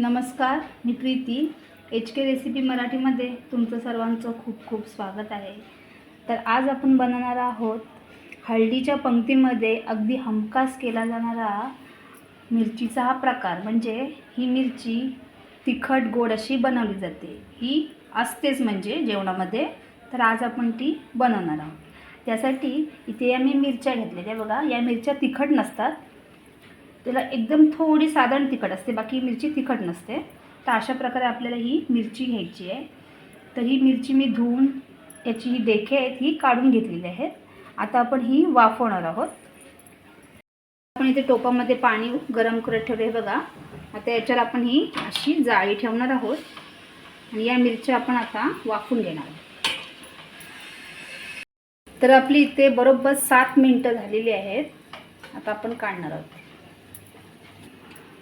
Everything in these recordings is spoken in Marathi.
नमस्कार मी प्रीती. एच के रेसिपी मराठीमध्ये तुमचं सर्वांचं खूप खूप स्वागत आहे. तर आज आपण बनवणार आहोत हळदीच्या पंक्तीमध्ये अगदी हमखास केला जाणारा मिरचीचा हा प्रकार. म्हणजे ही मिरची तिखट गोड अशी बनवली जाते. ही असतेच म्हणजे जेवणामध्ये. तर आज आपण ती बनवणार आहोत. त्यासाठी इथे या मी मिरच्या घेतलेल्या बघा. या मिरच्या तिखट नसतात. त्याला एकदम थोडी साधारण तिखट असते बाकी मिरची तिखट नसते. तर अशा प्रकारे आपल्याला ही मिरची घ्यायची आहे. तर ही मिरची मी धुवून याची ही देखे आहेत ही काढून घेतलेली आहेत. आता आपण ही वाफवणार आहोत. आपण इथे टोपामध्ये पाणी गरम करत ठेवले आहे बघा. आता याच्यावर आपण ही अशी जाळी ठेवणार आहोत. आणि या मिरच्या आपण आता वाफून घेणार आहोत. तर आपली इथे बरोबर सात मिनटं झालेली आहेत. आता आपण काढणार आहोत.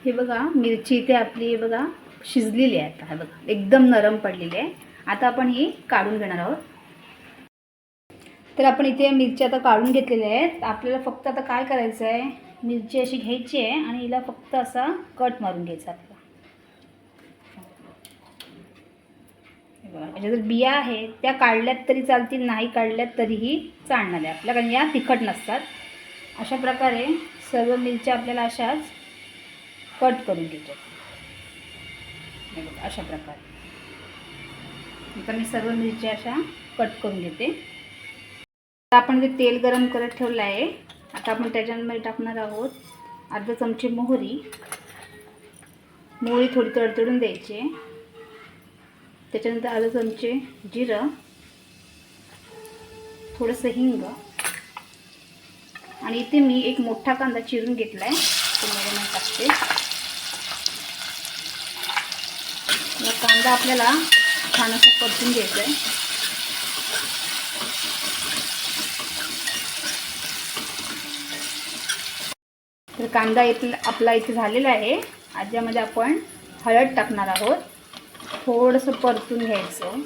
हे बघा मिरची इथे आपली हे बघा शिजलेली आहे आता हे बघा एकदम नरम पडलेली आहे. आता आपण ही काढून घेणार आहोत. तर आपण इथे मिरची आता काढून घेतलेल्या आहेत आपल्याला फक्त आता काय करायचं आहे? मिरची अशी घ्यायची आहे आणि हिला फक्त असा कट मारून घ्यायचा आपल्याला. म्हणजे जर बिया आहेत त्या काढल्यात तरी चालतील नाही काढल्यात तरीही चालणार आहे आपल्या कारण या तिखट नसतात. अशा प्रकारे सर्व मिरच्या आपल्याला अशाच कट करून घ्यायच्या बघा अशा प्रकारे. आता मी सर्व मिरच्या अशा कट करून घेते. आता आपण ते तेल गरम करत ठेवलं आहे आता आपण त्याच्यामध्ये टाकणार आहोत अर्धा चमचे मोहरी. मोहरी थोडी तडतडून द्यायची त्याच्यानंतर अर्धा चमचे जिरं. थोडंसं हिंग. आणि इथे मी एक मोठा कांदा चिरून घेतला आहे तो मध्ये टाकते या कांदा आपल्याला छान असं परतून घ्यायचा आहे तर कांदा इथला आपला इथे झालेला आहे. आज्यामध्ये आपण हळद टाकणार आहोत. थोडंसं परतून घ्यायचं.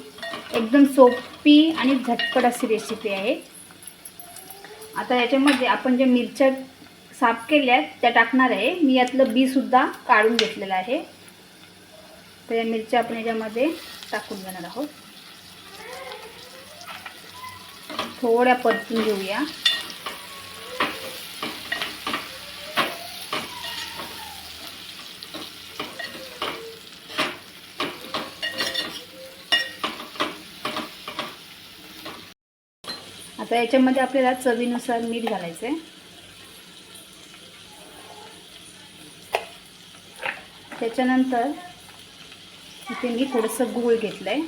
एकदम सोपी आणि झटपट अशी रेसिपी आहे. आता याच्यामध्ये आपण ज्या मिरच्या साफ केल्या त्या टाकणार आहे. मी यातलं बीसुद्धा काढून घेतलेलं आहे. तर या मिरच्या आपण याच्यामध्ये टाकून घेणार आहोत. थोड्या परतून घेऊया. आता याच्यामध्ये आपल्याला चवीनुसार मीठ घालायचं आहे त्याच्यानंतर इथे मी थोडंसं गूळ घेतलं आहे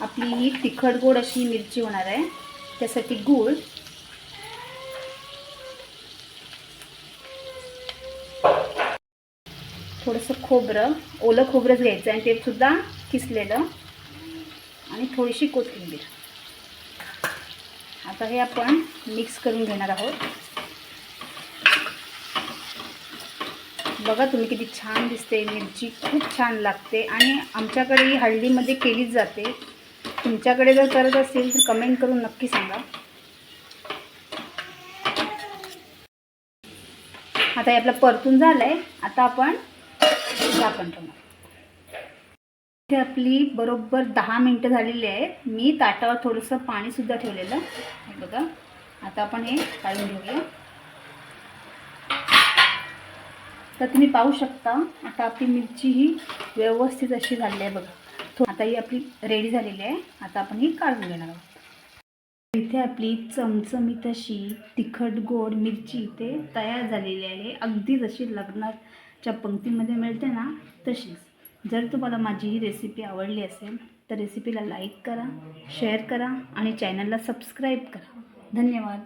आपली ही तिखट गोड अशी मिरची होणार आहे. त्यासाठी गूळ. थोडंसं खोबरं ओलं खोबरंच घ्यायचं आहे. ते सुद्धा किसलेलं. आणि थोडीशी कोथिंबीर. आता हे आपण मिक्स करून घेणार आहोत. बघा तुम्ही किती छान दिसते मिरची खूप छान लागते आणि आमच्याकडे ही हळदीमध्ये केलीच जाते. तुमच्याकडे जर करत असेल तर कमेंट करून नक्की सांगा. आता हे आपलं परतून झालं आहे आता आपण झाकण ठेवणार. इथे आपली बरोबर दहा मिनटं झालेली आहेत. मी ताटावर थोडंसं पाणीसुद्धा ठेवलेलं. हे बघा. आता आपण हे काढून घेऊया. तर तुम्ही पाहू शकता आता आपली मिरची ही व्यवस्थित अशी झाली आहे बघा. आता ही आपली रेडी झालेली आहे. आता आपण ही काढून घेणार आहोत. इथे आपली चमचमीत अशी तिखट गोड मिरची इथे तयार झालेली आहे. अगदी जशी लग्नाच्या पंक्तीमध्ये मिळते ना तशीच. जर तुम्हाला माझी ही रेसिपी आवडली असेल तर रेसिपीला लाईक करा शेअर करा आणि चॅनलला सबस्क्राईब करा. धन्यवाद.